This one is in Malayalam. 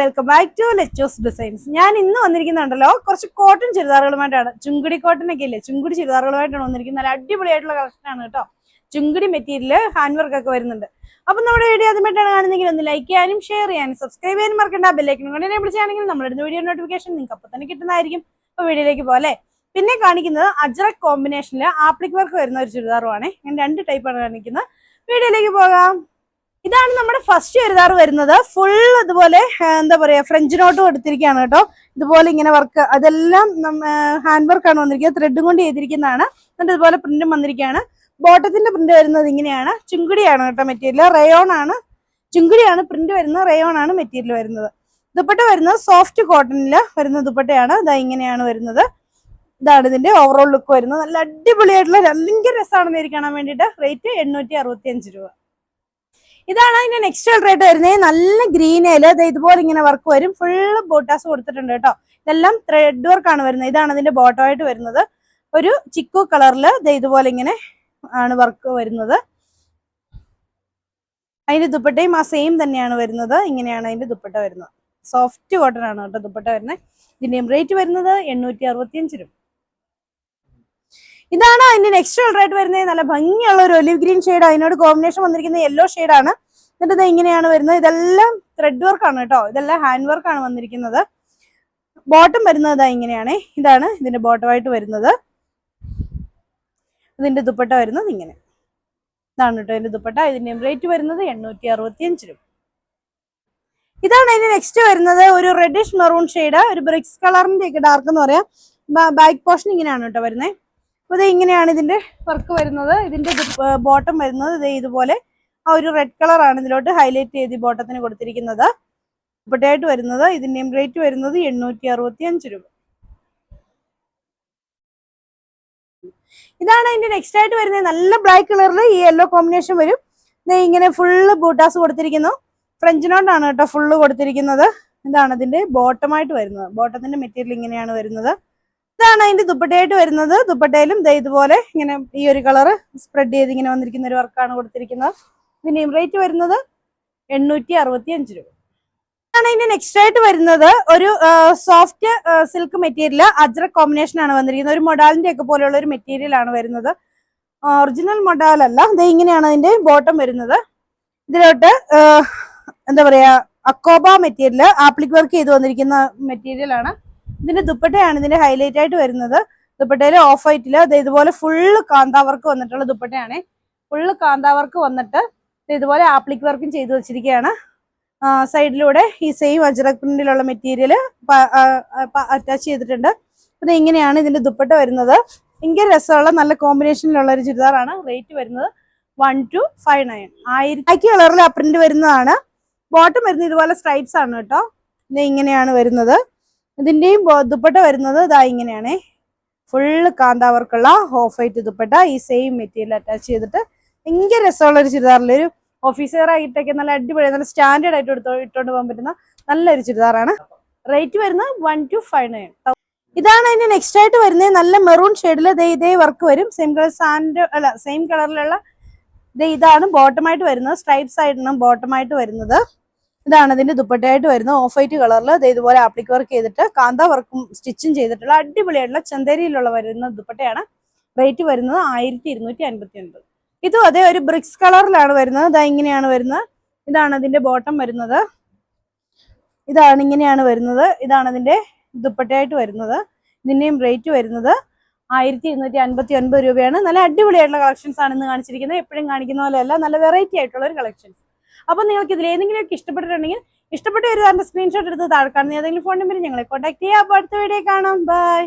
Welcome back to Lechos designs ഞാൻ ഇന്ന് വന്നിരിക്കുന്നുണ്ടല്ലോ കുറച്ച് കോട്ടൺ ചുരിദാറുകളുമായിട്ടാണ്. ചുങ്കുടി കോട്ടൺ ഒക്കെ ഇല്ലേ? ചുങ്കുടി ചുരിദാറുകളുമായിട്ടാണ് വന്നിരിക്കുന്നത്. നല്ല അടിപൊളിയായിട്ടുള്ള കളക്ഷൻ ആണ് കേട്ടോ. ചുങ്കുടി മെറ്റീരിയൽ ഹാൻഡ് വർക്ക് ഒക്കെ വരുന്നുണ്ട്. അപ്പൊ നമ്മുടെ വീഡിയോ ആദ്യമായിട്ടാണ് കാണുന്നെങ്കിൽ ഒന്ന് ലൈക്ക് ചെയ്യാനും ഷെയർ ചെയ്യാനും സബ്സ്ക്രൈബ് ചെയ്യാനും മറക്കണ്ട. ബെല്ലൈക്കനും കൊണ്ട് തന്നെ വിളിച്ചാണെങ്കിൽ നമ്മളിടുന്ന വീഡിയോ നോട്ടിഫിക്കേഷൻ നിങ്ങൾക്ക് അപ്പൊ തന്നെ കിട്ടുന്നതായിരിക്കും. അപ്പൊ വീഡിയോയിലേക്ക് പോലെ പിന്നെ കാണിക്കുന്നത് അജ്രക് കോമ്പിനേഷനിൽ ആപ്ലിക് വർക്ക് വരുന്ന ഒരു ചുരിദാറുമാണ്. ഞാൻ രണ്ട് ടൈപ്പാണ് കാണിക്കുന്നത്. വീഡിയോയിലേക്ക് പോകാം. ഇതാണ് നമ്മുടെ ഫസ്റ്റ് ചുരിദാർ വരുന്നത്. ഫുൾ ഇതുപോലെ എന്താ പറയാ ഫ്രഞ്ച് നോട്ടും കൊടുത്തിരിക്കുകയാണ് കേട്ടോ. ഇതുപോലെ ഇങ്ങനെ വർക്ക് അതെല്ലാം ഹാൻഡ് വർക്ക് ആണ് വന്നിരിക്കുന്നത്. ത്രെഡും കൊണ്ട് ചെയ്തിരിക്കുന്നതാണ്. എന്നിട്ട് ഇതുപോലെ പ്രിന്റും വന്നിരിക്കുകയാണ്. ബോട്ടത്തിന്റെ പ്രിന്റ് വരുന്നത് ഇങ്ങനെയാണ്. ചുങ്കുടിയാണ് കേട്ടോ മെറ്റീരിയൽ റയോൺ ആണ്. ചുങ്കുടിയാണ് പ്രിന്റ് വരുന്നത്. റയോൺ ആണ് മെറ്റീരിയൽ വരുന്നത്. ദുപ്പട്ട വരുന്നത് സോഫ്റ്റ് കോട്ടണിൽ വരുന്ന ദുപ്പട്ടയാണ്. ഇതാ ഇങ്ങനെയാണ് വരുന്നത്. ഇതാണ് ഇതിന്റെ ഓവറോൾ ലുക്ക് വരുന്നത്. നല്ല അടിപൊളിയായിട്ടുള്ള ഭയങ്കര രസമാണെന്ന് കാണാൻ വേണ്ടിയിട്ട്. റേറ്റ് എണ്ണൂറ്റി അറുപത്തി അഞ്ച് രൂപ. ഇതാണ് അതിന്റെ നെക്സ്റ്റ് കളർ ആയിട്ട് വരുന്നത് നല്ല ഗ്രീനയിൽ ഇതുപോലെ ഇങ്ങനെ വർക്ക് വരും. ഫുള്ള് ബോട്ടാസ് കൊടുത്തിട്ടുണ്ട് കേട്ടോ. ഇതെല്ലാം ത്രെഡ് വർക്ക് ആണ് വരുന്നത്. ഇതാണ് അതിന്റെ ബോട്ടോ ആയിട്ട് വരുന്നത്. ഒരു ചിക്കു കളറിൽ ഇതുപോലെ ഇങ്ങനെ ആണ് വർക്ക് വരുന്നത്. അതിന്റെ ദുപ്പട്ടയും ആ സെയിം തന്നെയാണ് വരുന്നത്. ഇങ്ങനെയാണ് അതിന്റെ ദുപ്പട്ട വരുന്നത്. സോഫ്റ്റ് കോട്ടൺ ആണ് കേട്ടോ ദുപ്പട്ട വരുന്നത്. ഇതിന്റെയും റേറ്റ് വരുന്നത് എണ്ണൂറ്റി അറുപത്തിയഞ്ച് രൂപ. ഇതാണ് അതിന്റെ നെക്സ്റ്റ് കളർ ആയിട്ട് വരുന്നത്? നല്ല ഭംഗിയുള്ള ഒരു ഒലിവ് ഗ്രീൻ ഷെയ്ഡ് അതിനോട് കോമ്പിനേഷൻ വന്നിരിക്കുന്ന യെല്ലോ ആണ്. എന്നിട്ട് ഇത് ഇങ്ങനെയാണ് വരുന്നത്. ഇതെല്ലാം ത്രെഡ് ആണ് കേട്ടോ. ഇതെല്ലാം ഹാൻഡ് ആണ് വന്നിരിക്കുന്നത്. ബോട്ടം വരുന്നത് ഇതാ ഇങ്ങനെയാണ്. ഇതാണ് ഇതിന്റെ ബോട്ടമായിട്ട് വരുന്നത്. ഇതിന്റെ ദുപ്പട്ട വരുന്നത് ഇങ്ങനെ. ഇതാണ് കേട്ടോ ഇതിന്റെ ദുപ്പട്ട. ഇതിന്റെ റേറ്റ് വരുന്നത് എണ്ണൂറ്റി അറുപത്തി അഞ്ച് രൂപ. ഇതാണ് അതിന്റെ നെക്സ്റ്റ് വരുന്നത്. ഒരു റെഡിഷ് മെറൂൺ ഷെയ്ഡ് ഒരു ബ്രിക്സ് കളറിന്റെ ഒക്കെ ഡാർക്ക് എന്ന് പറയാം. ബാക്ക് പോർഷൻ ഇങ്ങനെയാണ് കേട്ടോ വരുന്നത്. അപ്പൊ ഇത് ഇങ്ങനെയാണ് ഇതിന്റെ വർക്ക് വരുന്നത്. ഇതിന്റെ ബോട്ടം വരുന്നത്. ഇത് ഇതുപോലെ ആ ഒരു റെഡ് കളറാണ് ഇതിലോട്ട് ഹൈലൈറ്റ് ചെയ്ത് ബോട്ടത്തിന് കൊടുത്തിരിക്കുന്നത്. ഇപ്പോഴായിട്ട് വരുന്നത് ഇതിന്റെ റേറ്റ് വരുന്നത് എണ്ണൂറ്റി അറുപത്തി അഞ്ച് രൂപ. ഇതാണ് അതിന്റെ നെക്സ്റ്റ് ആയിട്ട് വരുന്നത്. നല്ല ബ്ലാക്ക് കളറിൽ ഈ യെല്ലോ കോമ്പിനേഷൻ വരും. ഇങ്ങനെ ഫുള്ള് ബൂട്ടാസ് കൊടുത്തിരിക്കുന്നു. ഫ്രഞ്ച് നോട്ടാണ് കേട്ടോ ഫുള്ള് കൊടുത്തിരിക്കുന്നത്. ഇതാണ് ഇതിന്റെ ബോട്ടമായിട്ട് വരുന്നത്. ബോട്ടത്തിന്റെ മെറ്റീരിയൽ ഇങ്ങനെയാണ് വരുന്നത്. ഇതാണ് അതിന്റെ ദുപ്പട്ടയായിട്ട് വരുന്നത്. ദുപ്പട്ടയിലും ഇതുപോലെ ഇങ്ങനെ ഈ ഒരു കളറ് സ്പ്രെഡ് ചെയ്ത് ഇങ്ങനെ വന്നിരിക്കുന്ന ഒരു വർക്കാണ് കൊടുത്തിരിക്കുന്നത്. ഇതിന്റെയും റേറ്റ് വരുന്നത് എണ്ണൂറ്റി അറുപത്തി അഞ്ച് രൂപ. ഇതാണ് അതിന്റെ നെക്സ്റ്റ് ആയിട്ട് വരുന്നത് ഒരു soft silk material Ajrak combination ആണ് വന്നിരിക്കുന്നത്. ഒരു മൊഡാലിന്റെ ഒക്കെ പോലെയുള്ള ഒരു മെറ്റീരിയൽ ആണ് വരുന്നത്. ഒറിജിനൽ മൊഡാൽ അല്ല. ഇത് ഇങ്ങനെയാണ് അതിന്റെ ബോട്ടം വരുന്നത്. ഇതിലോട്ട് എന്താ പറയാ അക്കോബ മെറ്റീരിയൽ ആപ്ലിക് വർക്ക് ചെയ്ത് വന്നിരിക്കുന്ന മെറ്റീരിയൽ ആണ്. ഇതിന്റെ ദുപ്പട്ടയാണ് ഇതിന്റെ ഹൈലൈറ്റ് ആയിട്ട് വരുന്നത്. ദുപ്പട്ടയിൽ ഓഫ് വൈറ്റിൽ ഇതുപോലെ ഫുള്ള് കാന്താ വർക്ക് വന്നിട്ടുള്ള ദുപ്പട്ടയാണ്. ഫുള്ള് കാന്താ വർക്ക് വന്നിട്ട് ഇതുപോലെ ആപ്ലിക് വർക്കും ചെയ്ത് വെച്ചിരിക്കുകയാണ്. സൈഡിലൂടെ ഈ സെയിം അജറക് പ്രിന്റിലുള്ള മെറ്റീരിയൽ അറ്റാച്ച് ചെയ്തിട്ടുണ്ട്. പിന്നെ ഇങ്ങനെയാണ് ഇതിന്റെ ദുപ്പട്ട വരുന്നത്. ഭയങ്കര രസമുള്ള നല്ല കോമ്പിനേഷനിലുള്ള ഒരു ചുരിദാറാണ് റേറ്റ് വരുന്നത്. വൺ ടു ഫൈവ് നയൻ ആയിരത്തി കളറിൽ അപ്രിന്റ് പ്രിന്റ് വരുന്നതാണ്. ബോട്ടം വരുന്നത് ഇതുപോലെ സ്ട്രൈപ്സ് ആണ് കേട്ടോ. പിന്നെ ഇങ്ങനെയാണ് വരുന്നത്. ഇതിന്റെയും ബോ- ദുപ്പട്ട വരുന്നത് ഇതാ ഇങ്ങനെയാണ്. ഫുള്ള് കാന്താവർക്കുള്ള ഓഫ് വൈറ്റ് ദുപ്പട്ട. ഈ സെയിം മെറ്റീരിയൽ അറ്റാച്ച് ചെയ്തിട്ട് ഭയങ്കര രസമുള്ള ഒരു ചുരിദാറിൽ ഒരു ഓഫീസറായിട്ടൊക്കെ നല്ല അടിപൊളി നല്ല സ്റ്റാൻഡേർഡ് ആയിട്ട് എടുത്തോ ഇട്ടുകൊണ്ട് പോകാൻ പറ്റുന്ന നല്ലൊരു ചുരിദാറാണ്. റേറ്റ് വരുന്നത് വൺ ടു ഫൈവ് നയൻ ഇതാണ് അതിന്റെ നെക്സ്റ്റ് ആയിട്ട് വരുന്നത്. നല്ല മെറൂൺ ഷെയ്ഡിൽ ദേ ഇതേ വർക്ക് വരും. സെയിം കളർ സാൻഡ് അല്ല സെയിം കളറിലുള്ള ദേ ഇതാണ് ബോട്ടമായിട്ട് വരുന്നത്. സ്ട്രൈപ്സ് ആയിട്ടാണ് ബോട്ടമായിട്ട് വരുന്നത്. ഇതാണ് ഇതിന്റെ ദുപ്പട്ടയായിട്ട് വരുന്നത് ഓഫ് വൈറ്റ് കളറിൽ ഇതുപോലെ ആപ്ലിക് വർക്ക് ചെയ്തിട്ട് കാന്ത വർക്കും സ്റ്റിച്ചും ചെയ്തിട്ടുള്ള അടിപൊളിയായിട്ടുള്ള ചന്തേരിയിലുള്ള വരുന്ന ദുപ്പട്ടയാണ് റേറ്റ് വരുന്നത് ആയിരത്തി ഇരുന്നൂറ്റി അൻപത്തി ഒൻപത് ഇതും അതേ ഒരു ബ്രിക്സ് കളറിലാണ് വരുന്നത്. ഇതാ ഇങ്ങനെയാണ് വരുന്നത്. ഇതാണ് അതിന്റെ ബോട്ടം വരുന്നത്. ഇതാണ് ഇങ്ങനെയാണ് വരുന്നത്. ഇതാണ് അതിന്റെ ദുപ്പട്ടയായിട്ട് വരുന്നത്. ഇതിന്റെയും റേറ്റ് വരുന്നത് ആയിരത്തി ഇരുന്നൂറ്റി അൻപത്തി ഒൻപത് രൂപയാണ്. നല്ല അടിപൊളിയായിട്ടുള്ള കളക്ഷൻസ് ആണ് ഇന്ന് കാണിച്ചിരിക്കുന്നത്. എപ്പോഴും കാണിക്കുന്ന പോലെയല്ല. നല്ല വെറൈറ്റി ആയിട്ടുള്ള ഒരു കളക്ഷൻസ് അപ്പൊ നിങ്ങൾക്ക് ഇതിൽ ഏതെങ്കിലും ഇഷ്ടപ്പെട്ടിട്ടുണ്ടെങ്കിൽ ഇഷ്ടപ്പെട്ട ഒരു സ്ക്രീൻഷോട്ട് എടുത്ത് താഴെ കാണുന്ന ഏതെങ്കിലും ഫോൺ നമ്പർ ഞങ്ങളെ കോൺടാക്ട് ചെയ്യാം. അപ്പോൾ അടുത്ത വീഡിയോ കാണാം. ബൈ